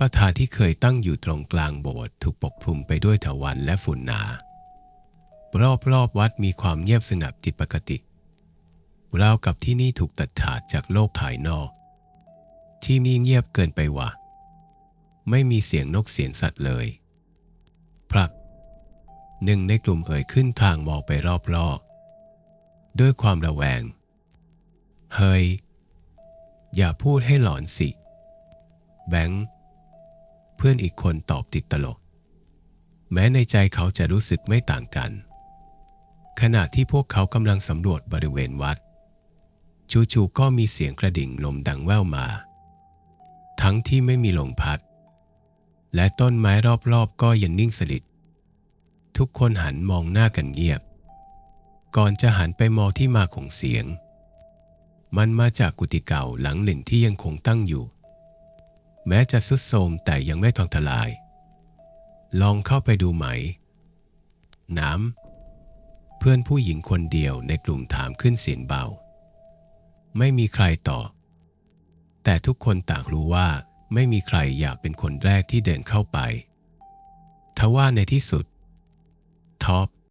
ประธานที่เคยตั้งอยู่ตรงกลางโบสถ์ถูกปกคลุมไปด้วยถาวันและฝุ่นหนารอบๆวัดมีความเงียบสงัดผิดปกติราวกับที่นี่ถูกตัดขาดจากโลกภายนอก ที่นี่เงียบเกินไปวะไม่มีเสียงนกเสียงสัตว์เลย พรักหนึ่งในกลุ่มเอ่ยขึ้นทางมองไปรอบๆ ด้วยความระแวง เฮ้ย อย่าพูดให้หลอนสิ แบงค์ พื่อนอีกคนตอบติดตลก แม้ในใจเขาจะรู้สึกไม่ต่างกัน ขณะที่พวกเขากำลังสำรวจบริเวณวัด จู่ๆก็มีเสียงกระดิ่งลมดังแว่วมา ทั้งที่ไม่มีลมพัด และต้นไม้รอบๆก็ยังนิ่งสนิททุกคนหันมองหน้ากันเงียบ ก่อนจะหันไปมองที่มาของเสียง มันมาจากกุฏิเก่าหลังหนึ่งที่ยังคงตั้งอยู่ แม้จะสุดโทมแต่ยังไม่ทองทลาย ลองเข้าไปดูไหม น้ำ เพื่อนผู้หญิงคนเดียวในกลุ่มถามขึ้นเสียงเบา ไม่มีใครตอบ แต่ทุกคนต่างรู้ว่าไม่มีใครอยากเป็นคนแรกที่เดินเข้าไป ทว่าในที่สุด ท็อป